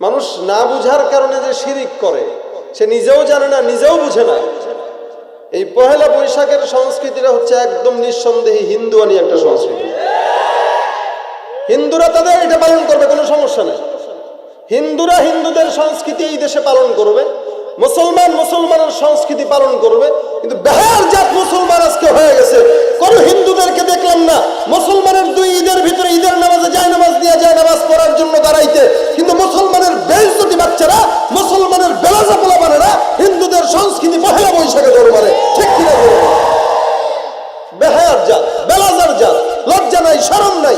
মানুষ না বুঝার কারণে যে শিরিক করে, সে নিজেও জানে না, নিজেও বুঝে না। এই পহেলা বৈশাখের সংস্কৃতিটা হচ্ছে একদম নিঃসন্দেহে হিন্দুয়ানি একটা সংস্কৃতি। হিন্দুরা তাদের এটা পালন করবে, কোনো সমস্যা নেই। হিন্দুরা হিন্দুদের সংস্কৃতি এই দেশে পালন করবে, মুসলমান মুসলমানের সংস্কৃতি পালন করবে, কিন্তু বেহার জাত মুসলমান আজকে হয়ে গেছে। কোন হিন্দুদেরকে দেখলাম না, মুসলমানের দুই ঈদের ভিতরে ঈদের নামাজে যায় নামাজ দিয়ে যায় নামাজ পড়ার জন্য দাঁড়াইতে, কিন্তু মুসলমানের বাচ্চারা মুসলমানের বেলাজা পোলাপানেরা হিন্দুদের সংস্কৃতি পহেলা বৈশাখে দৌড় মারে ঠিক কিনা বেহায়ার জাত, বেলাজার জাত, লজ্জা নাই, শরম নাই।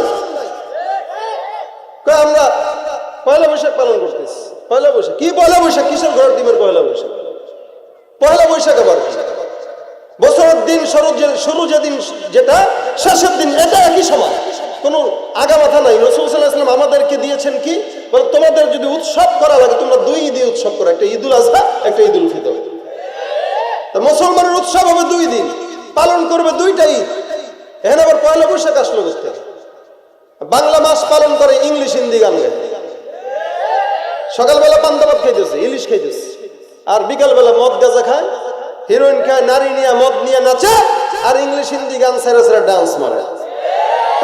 আমরা পয়লা বৈশাখ পালন করতেছি। পয়লা বৈশাখ। কি পয়লা বৈশাখ? কিসের ঘরের ডিমের পয়লা বৈশাখ। পয়লা বৈশাখ আবার বছরের দিন শুরু যে শুরু যেদিন যেটা, শেষের দিন, এটা একই সমান। কোনো আগা মাথা নাই। রসুল সাল্লাহ আমাদেরকে দিয়েছেন কি? বলে তোমাদের যদি উৎসব করা লাগে, তোমরা দুই ঈদে উৎসব করো, একটা ঈদুল আজহা, একটা ঈদুল ফিতর। তা মুসলমানের উৎসব হবে দুই দিন। পালন করবে দুইটা ঈদ। এখানে আবার পয়লা বৈশাখ আসলো করতে বাংলা মাস পালন করে ইংলিশ হিন্দি গান। গায় সকালবেলা পান্তাবাদ খাইতেছে, ইলিশ খাইতেছে। আর বিকালবেলা মদ গাঁজা খায়, হিরোইন খায়, নারী নিয়ে মদ নিয়ে নাচে, আর ইংলিশ হিন্দি গান সেরা সেরা ডান্স মারে।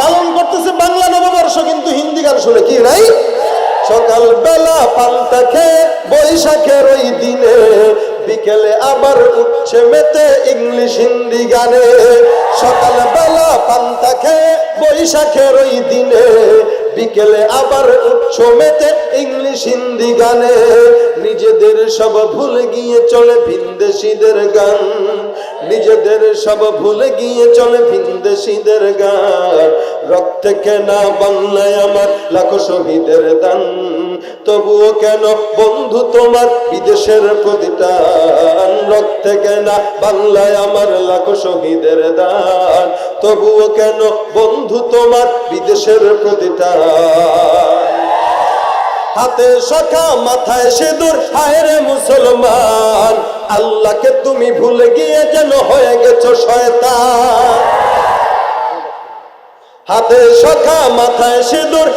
পালন করতেছে বাংলা নববর্ষ, কিন্তু হিন্দি গান শুনে কি নাই? সকালবেলা পান্তা খেয়ে বৈশাখের ওই দিনে, বিকেলে আবার উঠছে মেতে ইংলিশ হিন্দি গানে। সকালবেলা পান্তা খেয়ে বৈশাখের ওই দিনে বিকেলে আবার উঠছ মেতে ইংলিশ, হিন্দি গানে। নিজেদের সব ভুলে গিয়ে চলে ভিনদেশিদের গান। নিজেদের সব ভুলে গিয়ে চলে ভিনদেশিদের গান। রক্তে কেনা বাংলায় আমার লাখো শহীদের দান। তবুও কেন বন্ধু তোমার বিদেশের প্রতিটান রক্তে কেনা বাংলায় আমার লাখো শহীদের দান। তবুও কেন বন্ধু তোমার বিদেশের প্রতিটা? হাতে সখা মাথায় সিঁদুর, হায় রে মুসলমান, আল্লাহকে তুমি ভুলে গিয়ে যেন হয়ে গেছো শয়তান। হাতে সখা মাথায় সিঁদুর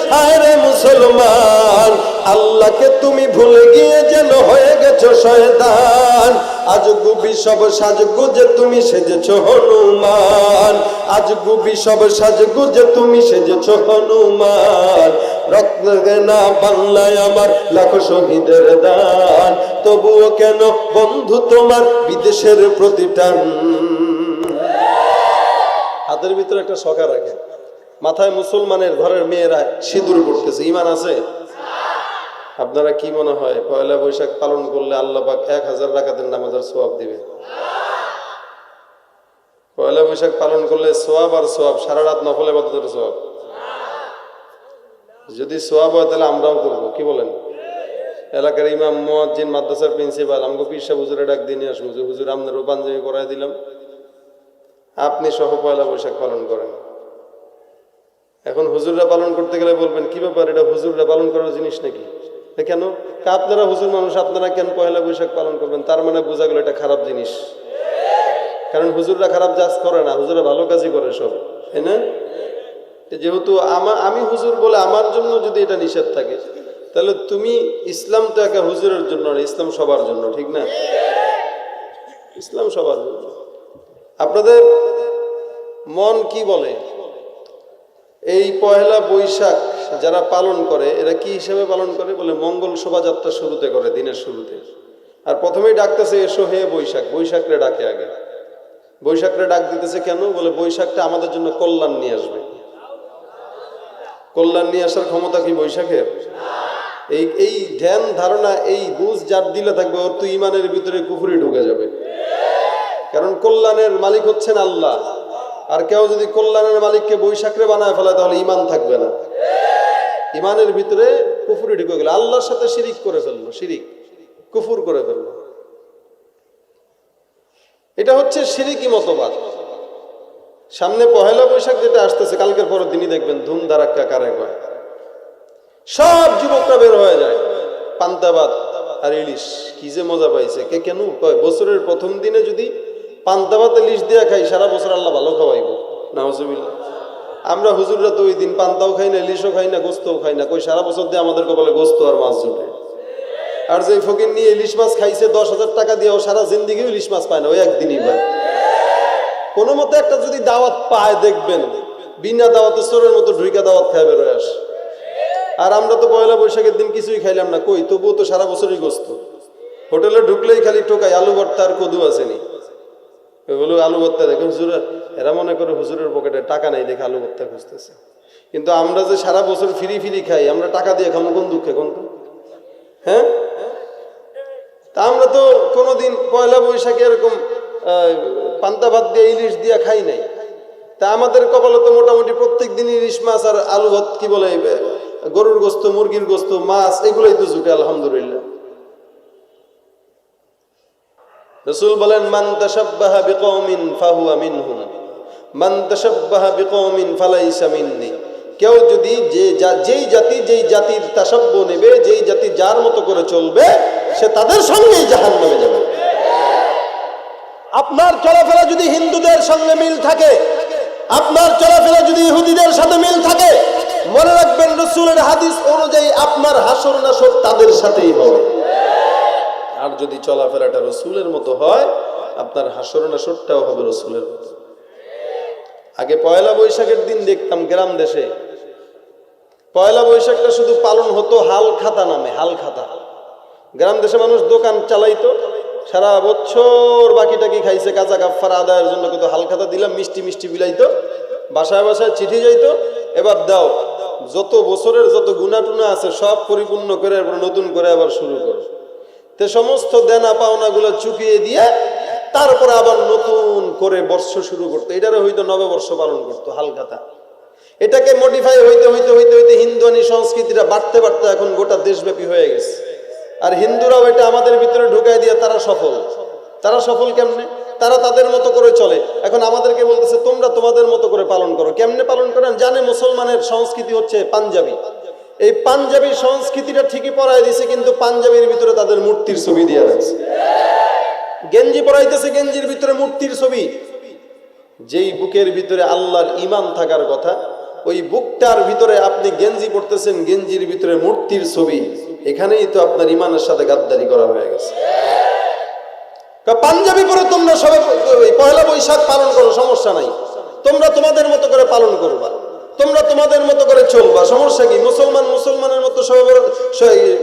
রে মুসলমান। আল্লাহকে তুমি ভুলে গিয়ে যেন হয়ে গেছো শয়তান। আজ গুবি সব সাজগুজে তুমি সেজেছো হনুমান। আজ গুবি সব সাজগুজে তুমি সেজেছো হনুমান। রক্ত না বাংলায় আমার লাখো শহীদের দান। তবুও কেন বন্ধু তোমার বিদেশের প্রতিটান? হাতের ভিতরে একটা শখা রাখে। মাথায় মুসলমানের ঘরের মেয়েরা সিঁদুর পড়তেছে ইমান আছে? আপনারা কি মনে হয়, পয়লা বৈশাখ পালন করলে আল্লাহ পাক এক হাজার রাকাতের নামাজের সোয়াব দিবে? পয়লা বৈশাখ পালন করলে সোয়াব আর সোয়াব, সারা রাত নফলে বাদতের সোয়াব। যদি সোয়াব হয় তাহলে আমরাও করব, কি বলেন? এলাকার ইমাম, মোয়াজ্জিন, মাদ্রাসার প্রিন্সিপাল আমাকে পিসা হুজুরে ডাক দিয়ে নিয়ে আসব যে হুজুর আপনারও পাঞ্জাবি করাই দিলাম। আপনি সহ পয়লা বৈশাখ পালন করেন। এখন হুজুররা পালন করতে গেলে বলবেন, কি ব্যাপার? এটা হুজুররা পালন করার জিনিস নাকি? কেন? আপনারা হুজুর মানুষ, আপনারা কেন পয়লা বৈশাখ পালন করবেন? তার মানে বোঝা গেল এটা খারাপ জিনিস। কারণ হুজুররা খারাপ কাজ করে না হুজুরা ভালো কাজই করে সব। তাই না? যেহেতু আমা, আমি হুজুর বলে আমার জন্য যদি এটা নিষেধ থাকে, তাহলে তুমি ইসলাম তো একা হুজুরের জন্য না, ইসলাম সবার জন্য, ঠিক না? ইসলাম সবার জন্য। আপনাদের মন কি বলে? এই পয়লা বৈশাখ যারা পালন করে, এরা কি হিসেবে পালন করে? বলে মঙ্গল শোভাযাত্রা শুরুতে করে, দিনের শুরুতে। আর প্রথমেই ডাকতেছে, এসো হে বৈশাখ। বৈশাখরে ডাকে আগে। বৈশাখরে ডাক দিতেছে কেন? বলে বৈশাখটা আমাদের জন্য কল্যাণ নিয়ে আসবে। কল্যাণ নিয়ে আসার ক্ষমতা কি বৈশাখের? এই এই ধ্যান ধারণা, এই বুঝ যার দিলে থাকবে, ওর তো ইমানের ভিতরে কুফুরি ঢুকে যাবে। কারণ কল্যাণের মালিক হচ্ছেন আল্লাহ। আর কেউ যদি কল্যাণের মালিককে বৈশাখরে বানায় ফেলায়, তাহলে ইমান থাকবে না। ইমানের ভিতরে কুফুরি ঢুকে গেল। আল্লাহর সাথে শিরিক করে ফেলল, শিরিক, কুফুর করে ফেলল। এটা হচ্ছে শিরিকি মতবাদ। সামনে পহেলা বৈশাখ যেটা আসতেছে, কালকের পরের দিনই দেখবেন ধুম ধারাক্কা কারে কয়। সব যুবকরা বের হয়ে যায়। পান্তাবাদ আর ইলিশ, কি যে মজা পাইছে। কে কেন? কয়, বছরের প্রথম দিনে যদি পান্তাবাদ ইলিশ দিয়া খাই, সারা বছর আল্লাহ ভালো খাওয়াইব। নাহজুবিল্লাহ আমরা হুজুররা তো ওই দিন পান্তাও খাই না ইলিশও খাই না, গোস্তও খাই না, কই সারা বছর দিয়ে আমাদের কপালে গোস্ত আর মাছ জুটে। আর যে ফকির নিয়ে ইলিশ মাছ খাইছে, দশ হাজার টাকা দিয়ে ও সারা জিন্দিগি ইলিশ মাছ পায় না, ওই একদিনই পায়। কোনো মতে একটা যদি দাওয়াত পায় দেখবেন, বিনা দাওয়াতে চোরের মতো ঢুইকা দাওয়াত খায় বেরোয় আস। আর আমরা তো পয়লা বৈশাখের দিন কিছুই খাইলাম না, কই? তবুও তো সারা বছরই গোস্ত। হোটেলে ঢুকলেই খালি টোকাই, আলু ভর্তা আর কদু আসেনি বলো আলু ভর্তা দেখো হুজুর, এরা মনে করে হুজুরের পকেটে টাকা নেই দেখে আলু ভর্তা খুঁজতেছে। কিন্তু আমরা যে সারা বছর ফিরি ফিরি খাই, আমরা টাকা দিয়ে খাব, কোন দুঃখে, কোন হ্যাঁ? তা আমরা তো কোনোদিন পয়লা বৈশাখে এরকম পান্তা ভাত দিয়ে ইলিশ দিয়ে খাই নাই। তা আমাদের কপালে তো মোটামুটি প্রত্যেক দিন ইলিশ মাছ আর আলু ভাত কি বলে গরুর গোস্ত, মুরগির গোস্ত, মাছ, এগুলোই তো জুটে, আলহামদুলিল্লাহ। রসুল বলেন, মান তাসাব্বাহা বিকৌমিন ফাহুয়া মিনহুম। মান তাসাব্বাহা বিকৌমিন ফালাইসা মিন্নি। কেউ যদি যে যেই জাতি, যেই জাতির তাসাব্য নেবে, যেই জাতি যার মতো করে চলবে, সে তাদের সঙ্গেই জাহান নামে যাবে। আপনার চলাফেরা যদি হিন্দুদের সঙ্গে মিল থাকে, আপনার চলাফেরা যদি ইহুদিদের সাথে মিল থাকে, মনে রাখবেন রসুলের হাদিস অনুযায়ী আপনার হাসর নাসর তাদের সাথেই হবে। আর যদি চলাফেরাটা রসুলের মতো হয়, আপনার হাসর নাসরটাও হবে রসুলের মতো। আগে পয়লা বৈশাখের দিন দেখতাম গ্রাম দেশে। পয়লা বৈশাখটা শুধু পালন হতো হাল খাতা নামে, হাল খাতা। গ্রাম দেশে মানুষ দোকান চালাইতো, সারা বছর বাকি টাকি খাইছে কাঁচা কাফার আদায়ের জন্য কত হাল খাতা দিলাম, মিষ্টি মিষ্টি বিলাইতো। বাসায় বাসায় চিঠি যাইতো, এবার দাও, যত বছরের যত গুণা টুনা আছে সব পরিপূর্ণ করে নতুন করে আবার শুরু করো। তে সমস্ত দেনা পাওনাগুলো চুকিয়ে দিয়ে তারপরে আবার নতুন করে বর্ষ শুরু করতো। এটারে হয়তো নববর্ষ পালন করতো, হালকাতা। এটাকে মডিফাই হইতে হইতে হইতে হইতে হিন্দুয়ানি সংস্কৃতিটা বাড়তে বাড়তে এখন গোটা দেশব্যাপী হয়ে গেছে। আর হিন্দুরাও এটা আমাদের ভিতরে ঢুকাই দিয়ে তারা সফল। তারা সফল কেমনে? তারা তাদের মতো করে চলে। এখন আমাদেরকে বলতেছে, তোমরা তোমাদের মতো করে পালন করো। কেমনে পালন করেন? জানে মুসলমানের সংস্কৃতি হচ্ছে পাঞ্জাবি। এই পাঞ্জাবি সংস্কৃতিটা ঠিকই পড়ায় দিছে, কিন্তু পাঞ্জাবির ভিতরে তাদের মূর্তির ছবি দিয়ে রাখছে। গেঞ্জি পরাইতেছে, গেঞ্জির ভিতরে মূর্তির ছবি। যেই বুকের ভিতরে আল্লাহর ইমান থাকার কথা, ওই বুকটার ভিতরে আপনি গেঞ্জি পড়তেছেন গেঞ্জির ভিতরে মূর্তির ছবি। এখানেই তো আপনার ইমানের সাথে গাদ্দারি করা হয়ে গেছে। পাঞ্জাবি পরে তোমরা সবাই পয়লা বৈশাখ পালন করো, সমস্যা নাই। তোমরা তোমাদের মতো করে পালন করবা। তোমরা তোমাদের মতো করে চলবা। সমস্যা কি? মুসলমান মুসলমানের মতো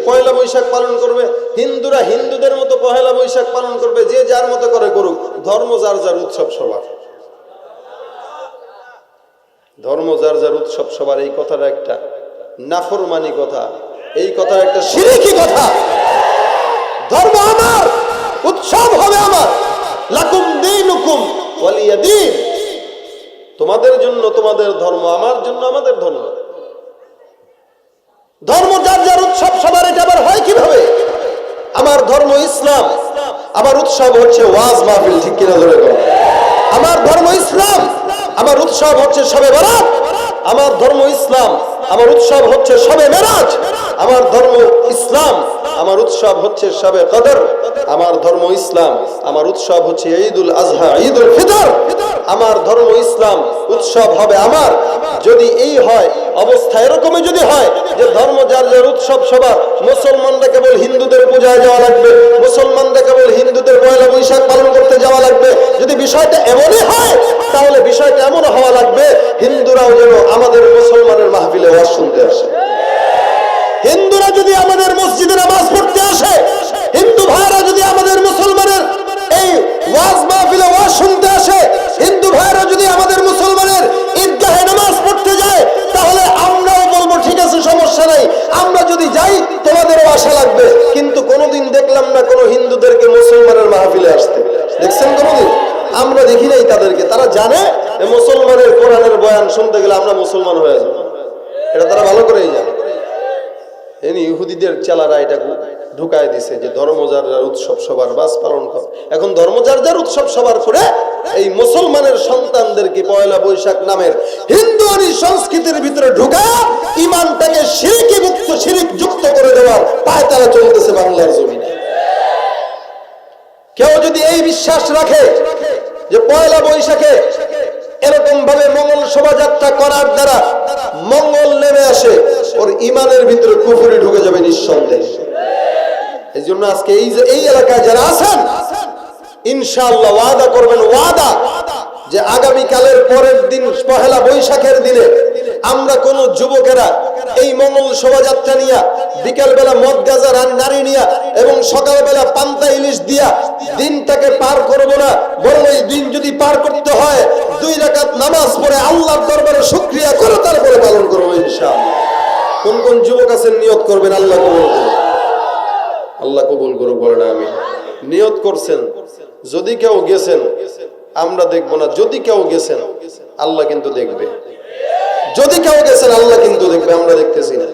পয়লা বৈশাখ পালন করবে। হিন্দুরা হিন্দুদের মতো পয়লা বৈশাখ পালন করবে, যে যার মতো করে করুক। ধর্ম যার যার উৎসব সবার। ধর্ম যার যার উৎসব সবার, এই কথাটা একটা নাফরমানি কথা। এই কথা একটা সিরিকি কথা। ধর্ম আমার, উৎসব হবে আমার। লাকুম দিন হুকুম ওয়ালিয়া দিন তোমাদের জন্য তোমাদের ধর্ম, আমার জন্য আমাদের ধর্ম। ধর্ম যার যার উৎসব, সবার এটা আবার হয় কীভাবে? আমার ধর্ম ইসলাম, আমার উৎসব হচ্ছে ওয়াজ মাহফিল, ঠিক কিনা ধরে আমার ধর্ম ইসলাম, আমার উৎসব হচ্ছে সবে বরাত। আমার ধর্ম ইসলাম, আমার উৎসব হচ্ছে সবে মেরাজ। আমার ধর্ম ইসলাম, আমার উৎসব হচ্ছে সবে কদর। আমার ধর্ম ইসলাম, আমার উৎসব হচ্ছে ঈদুল আজহা, ঈদুল ফিতর। আমার ধর্ম ইসলাম উৎসব হবে আমার। যদি এই হয়, অবস্থা এরকমই যদি হয়, যে ধর্ম যার যার উৎসব সবার, মুসলমানরা কেবল হিন্দুদের পূজায় যাওয়া লাগবে, মুসলমানরা কেবল হিন্দুদের পয়লা বৈশাখ পালন করতে যাওয়া লাগবে। যদি বিষয়টা এমনই হয়, তাহলে বিষয়টা এমন হওয়া লাগবে, হিন্দুরাও যেন আমাদের মুসলমানের মাহফিলে ওয়াজ শুনতে আসে। হিন্দুরা যদি আমাদের মসজিদে নামাজ পড়তে আসে, হিন্দু ভাইরা যদি মুসলমানের কোরআনের বয়ান শুনতে গেলে আমরা মুসলমান হয়ে যাব। এটা তারা ভালো করেই জানে। এনি ইহুদিদের চেলারা এটা ঢুকায় দিছে যে ধর্ম উৎসব সবার বাস পালন কর। এখন ধর্ম উৎসব সবার করে এই মুসলমানের সন্তানদেরকে পয়লা বৈশাখ নামের হিন্দুয়ানি সংস্কৃতির ভিতরে ঢুকা ইমানটাকে সিরিকি মুক্ত, সিরিক যুক্ত করে দেওয়ার পায় তারা চলতেছে বাংলার জমিনে। কেউ যদি এই বিশ্বাস রাখে যে পয়লা বৈশাখে এরকম ভাবে মঙ্গল শোভাযাত্রা করার দ্বারা মঙ্গল নেমে আসে, ওর ইমানের ভিতরে কুফুরি ঢুকে যাবে নিঃসন্দেহ। এই জন্য আজকে এই যে, এই এলাকায় যারা আছেন ইনশাল্লাহ ওয়াদা করবেন, ওয়াদা যে আগামী কালের পরের দিন, পহেলা বৈশাখের দিনে আমরা কোন যুবকেরা এই মঙ্গল শোভাযাত্রা নিয়া বিকেল বেলা মদ গাজা রান নারী নিয়া এবং সকালবেলা পান্তা ইলিশ দিয়া দিনটাকে পার করব না, বরং এই দিন যদি পার করতে হয়, দুই রাকাত নামাজ পড়ে আল্লাহর দরবারে শুকরিয়া করে তারপরে পালন করব ইনশাআল্লাহ। কোন কোন যুবক আছেন, নিয়ত করবেন, আল্লাহ কবুল করুন আল্লাহ কবুল করুক, বলেন আমি নিয়ত করছেন, যদি কেউ গেছেন আমরা দেখব না। যদি কেউ গেছেন, আল্লাহ কিন্তু দেখবে। যদি কেউ গেছেন, আল্লাহ কিন্তু দেখবে। আমরা দেখতেছি না।